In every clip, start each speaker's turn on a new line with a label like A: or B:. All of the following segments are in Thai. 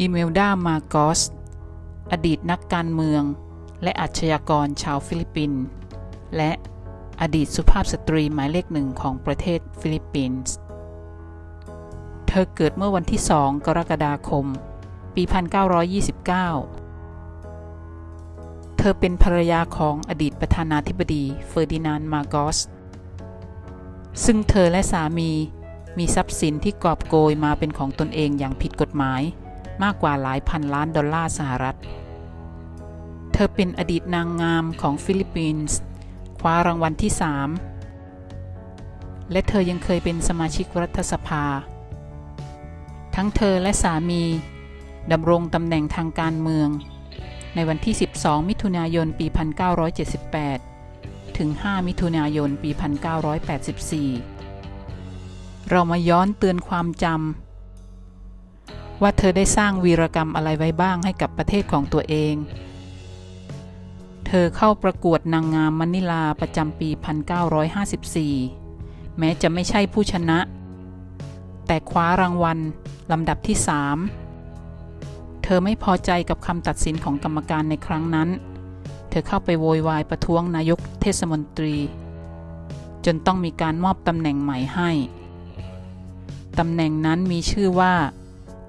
A: อิเมลดา มาโกส อดีตนักการเมือง และอาชญากรชาวฟิลิปปินส์และอดีตสุภาพสตรีหมายเลขหนึ่งของประเทศฟิลิปปินส์เธอเกิดเมื่อวันที่ 2 กรกฎาคม ปี 1929 เธอเป็นภรรยาของอดีตประธานาธิบดีเฟอร์ดินานด์มาโกส ซึ่งเธอและสามีมีทรัพย์สินที่กอบโกยมาเป็นของตนเองอย่างผิดกฎหมาย มากกว่าหลายพันล้านดอลลาร์สหรัฐ เธอเป็นอดีตนางงามของฟิลิปปินส์คว้ารางวัลที่ 3 และเธอยังเคยเป็นสมาชิกรัฐสภา ทั้งเธอและสามีดำรงตำแหน่งทางการเมือง ในวันที่ 12 มิถุนายน ปี 1978 ถึง 5 มิถุนายน ปี 1984 เรามาย้อนเตือนความจำ ว่าเธอได้สร้างวีรกรรมอะไรไว้บ้างให้กับประเทศของตัวเอง เธอเข้าประกวดนางงามมะนิลาประจำปี 1954 แม้จะไม่ใช่ผู้ชนะ แต่คว้ารางวัลลำดับที่ 3 เธอไม่พอใจกับคำตัดสินของกรรมการในครั้งนั้น เธอเข้าไปโวยวายประท้วงนายกเทศมนตรี จนต้องมีการมอบตำแหน่งใหม่ให้ตำแหน่งนั้นมีชื่อว่า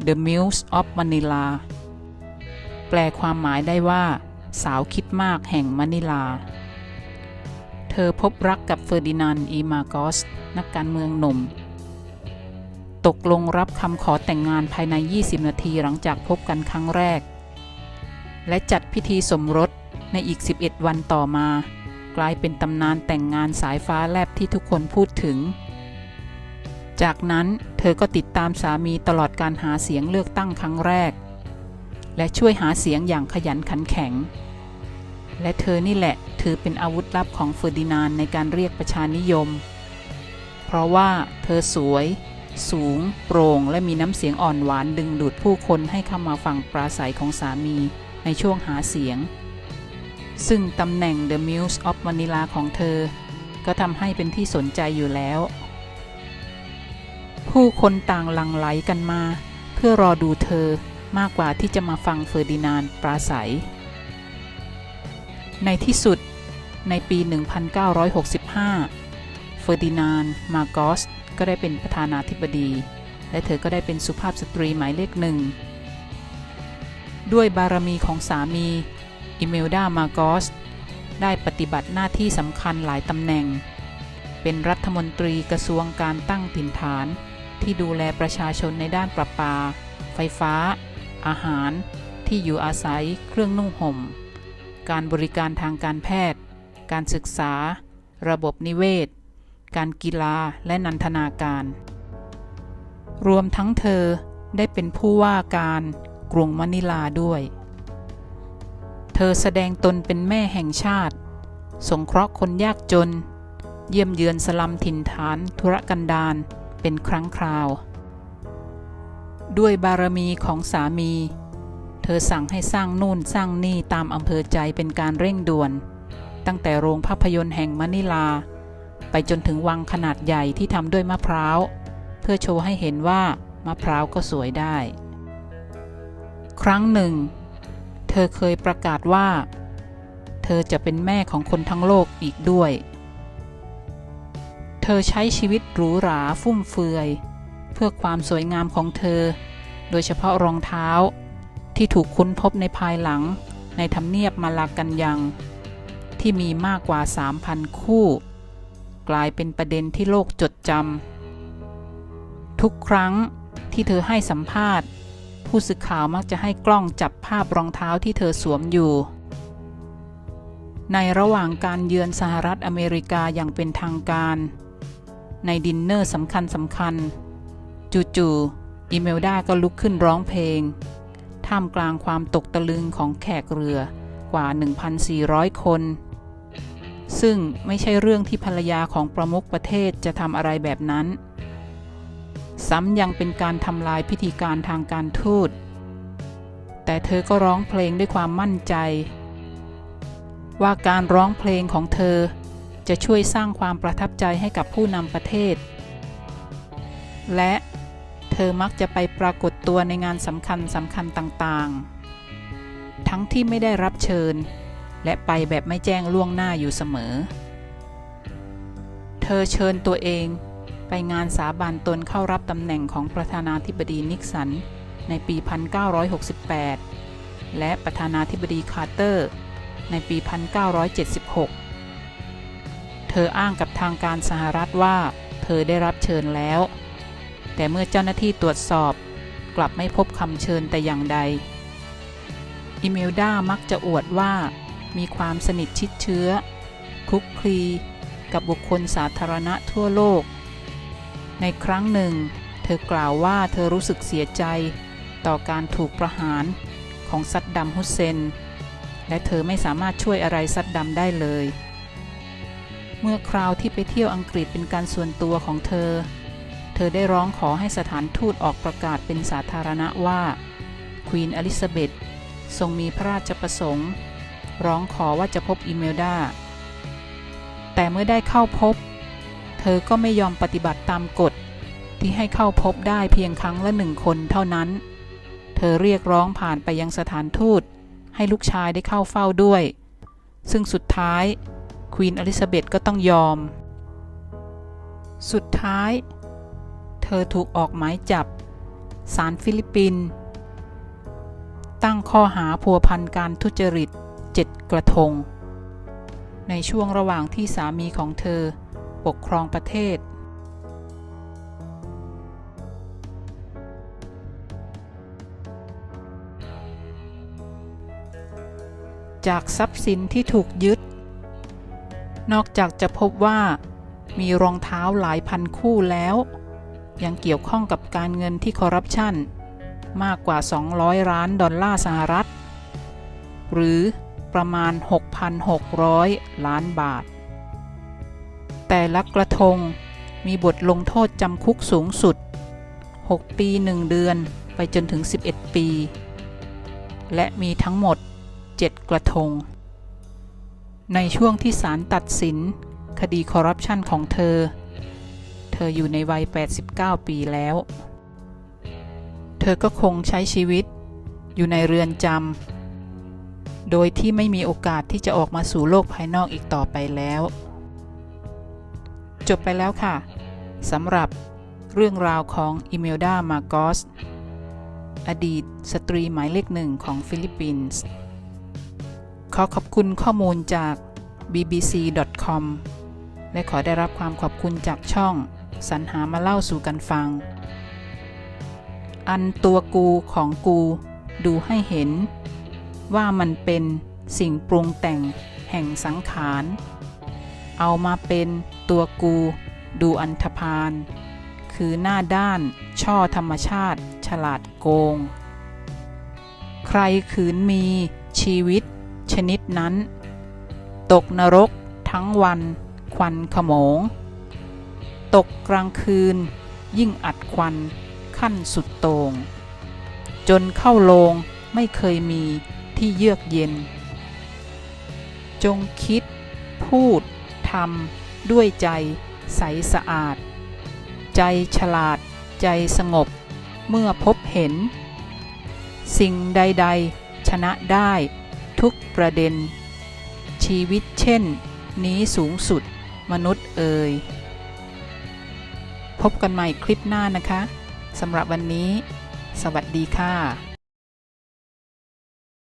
A: The Muse of Manila แปลความหมายได้ว่าสาวคิดมากแห่งมะนิลา เธอพบรักกับเฟอร์ดินานด์อีมาโกส นักการเมืองหนุ่ม ตกลงรับคำขอแต่งงานภายใน 20 นาทีหลังจากพบกันครั้งแรก และจัดพิธีสมรสในอีก 11 วันต่อมา กลายเป็นตำนานแต่งงานสายฟ้าแลบที่ทุกคนพูดถึง จากนั้นเธอก็ติดตามสามีตลอดการหาเสียงเลือกตั้งครั้งแรก และช่วยหาเสียงอย่างขยันขันแข็ง และเธอนี่แหละถือเป็นอาวุธลับของเฟอร์ดินานในการเรียกประชานิยม เพราะว่าเธอสวย สูง โปร่ง และมีน้ำเสียงอ่อนหวานดึงดูดผู้คนให้เข้ามาฟังปราศัยของสามีในช่วงหาเสียง ซึ่งตำแหน่ง The Muse of Manila ของเธอ ก็ทำให้เป็นที่สนใจอยู่แล้ว ผู้คนต่างหลั่งไหลกันมา เพื่อรอดูเธอมากกว่าที่จะมาฟังเฟอร์ดินานด์ปราศัย ในที่สุดในปี 1965 เฟอร์ดินานด์มาโกสก็ได้เป็นประธานาธิบดี และเธอก็ได้เป็นสุภาพสตรีหมายเลขหนึ่ง ด้วยบารมีของสามีอิเมลดามาโกสได้ปฏิบัติหน้าที่สำคัญหลายตำแหน่ง เป็นรัฐมนตรีกระทรวงการตั้งถิ่นฐาน ที่ดูแลประชาชนในด้านประปา ไฟฟ้า อาหาร ที่อยู่อาศัย เครื่องนุ่งห่ม การบริการทางการแพทย์ การศึกษา ระบบนิเวศ การกีฬาและนันทนาการ รวมทั้งเธอได้เป็นผู้ว่าการกรุงมะนิลาด้วย เธอแสดงตนเป็นแม่แห่งชาติ สงเคราะห์คนยากจน เยี่ยมเยือนสลัมถิ่นฐานธุรกันดาร เป็นครั้งคราว ด้วยบารมีของสามี เธอสั่งให้สร้างนู่นสร้างนี่ตามอำเภอใจเป็นการเร่งด่วน ตั้งแต่โรงภาพยนตร์แห่งมะนิลา ไปจนถึงวังขนาดใหญ่ที่ทำด้วยมะพร้าว เพื่อโชว์ให้เห็นว่ามะพร้าวก็สวยได้ ครั้งหนึ่ง เธอเคยประกาศว่า เธอจะเป็นแม่ของคนทั้งโลกอีกด้วย เธอใช้ชีวิตหรูหราฟุ่มเฟือย เพื่อความสวยงามของเธอ โดยเฉพาะรองเท้า ที่ถูกค้นพบในภายหลัง ในทำเนียบมาลากันยัง ที่มีมากกว่า 3,000 คู่ กลายเป็นประเด็นที่โลกจดจำทุกครั้งที่เธอให้สัมภาษณ์ ผู้สื่อข่าวมักจะให้กล้องจับภาพรองเท้าที่เธอสวมอยู่ ในระหว่างการเยือนสหรัฐอเมริกาอย่างเป็นทางการ ในดินเนอร์สำคัญสำคัญจู่ๆอิเมลดาก็ลุกขึ้นร้องเพลง ท่ามกลางความตกตะลึงของแขกเรือกว่า 1,400 คน ซึ่งไม่ใช่เรื่องที่ภรรยาของประมุขประเทศจะทำอะไรแบบนั้น ซ้ำยังเป็นการทำลายพิธีการทางการทูต แต่เธอก็ร้องเพลงด้วยความมั่นใจ ว่าการร้องเพลงของเธอ จะช่วยสร้างความประทับใจให้กับผู้นำประเทศ และเธอมักจะไปปรากฏตัวในงานสำคัญสำคัญต่างๆ ทั้งที่ไม่ได้รับเชิญ และไปแบบไม่แจ้งล่วงหน้าอยู่เสมอ เธอเชิญตัวเองไปงานสาบานตนเข้ารับตำแหน่งของประธานาธิบดีนิกสันในปี 1968 และประธานาธิบดีคาร์เตอร์ ในปี 1976 เธออ้างกับทางการสหรัฐว่า เธอได้รับเชิญแล้ว แต่เมื่อเจ้าหน้าที่ตรวจสอบกลับไม่พบคำเชิญแต่อย่างใด อิเมลดามักจะอวดว่า มีความสนิทชิดเชื้อคลุกคลีกับบุคคลสาธารณะทั่วโลก ในครั้งหนึ่ง เธอกล่าวว่าเธอรู้สึกเสียใจต่อการถูกประหารของซัดดัมฮุสเซน และเธอไม่สามารถช่วยอะไรซัดดัมได้เลย เมื่อคราวที่ไปเที่ยวอังกฤษเป็นการส่วนตัวของเธอ เธอได้ร้องขอให้สถานทูตออกประกาศเป็นสาธารณะว่าควีนอลิซาเบธทรงมีพระราชประสงค์ ร้องขอว่าจะพบอิเมลดาแต่เมื่อได้เข้าพบ เธอก็ไม่ยอมปฏิบัติตามกฎที่ให้เข้าพบได้เพียงครั้งละหนึ่งคนเท่านั้น เธอเรียกร้องผ่านไปยังสถานทูต ให้ลูกชายได้เข้าเฝ้าด้วย ซึ่งสุดท้าย ควีนอลิซาเบธก็ต้องยอม สุดท้าย เธอถูกออกหมายจับศาลฟิลิปปินส์ตั้งข้อหาพัวพันการทุจริตเจ็ดกระทง ในช่วงระหว่างที่สามีของเธอปกครองประเทศ จากทรัพย์สินที่ถูกยึด นอกจากจะพบว่า มีรองเท้าหลายพันคู่แล้ว ยังเกี่ยวข้องกับการเงินที่คอร์รัปชันมากกว่า 200 ล้านดอลลาร์สหรัฐ หรือประมาณ 6,600 ล้านบาท แต่ละกระทงมีบทลงโทษจำคุกสูงสุด 6 ปี 1 เดือนไปจนถึง 11 ปี และมีทั้งหมด 7 กระทง ในช่วงที่ศาลตัดสิน คดีคอร์รัปชันของเธอ เธออยู่ในวัย 89 ปีแล้ว เธอก็คงใช้ชีวิต อยู่ในเรือนจำ โดยที่ไม่มีโอกาสที่จะออกมาสู่โลกภายนอกอีกต่อไปแล้ว จบไปแล้วค่ะสำหรับเรื่องราวของอิเมลดา มาโกส อดีตสตรีหมายเลขหนึ่งของฟิลิปปินส์ ขอขอบคุณข้อมูลจาก bbc.com และขอได้รับความขอบคุณจากช่องสรรหามาเล่าสู่กันฟัง อันตัวกูของกูดูให้เห็น ว่ามันเป็นสิ่งปรุงแต่งแห่งสังขาร เอามาเป็นตัวกูดูอันธพาล คือหน้าด้านช่อธรรมชาติ ฉลาดโกง ใครขืนมีชีวิต ชนิดนั้น ตกนรกทั้งวัน ควันขโมง ตกกลางคืน ยิ่งอัดควันขั้นสุดโตง่งจนเข้าโลงไม่เคยมีที่เยือกเย็น จงคิด พูดทำด้วยใจใสสะอาด ใจฉลาด ใจสงบ เมื่อพบเห็น สิ่งใด ๆ ชนะได้ ทุกประเด็น ชีวิตเช่น นี้สูงสุด มนุษย์เอ่ยพบกันใหม่คลิปหน้านะคะสำหรับวันนี้ สวัสดีค่ะ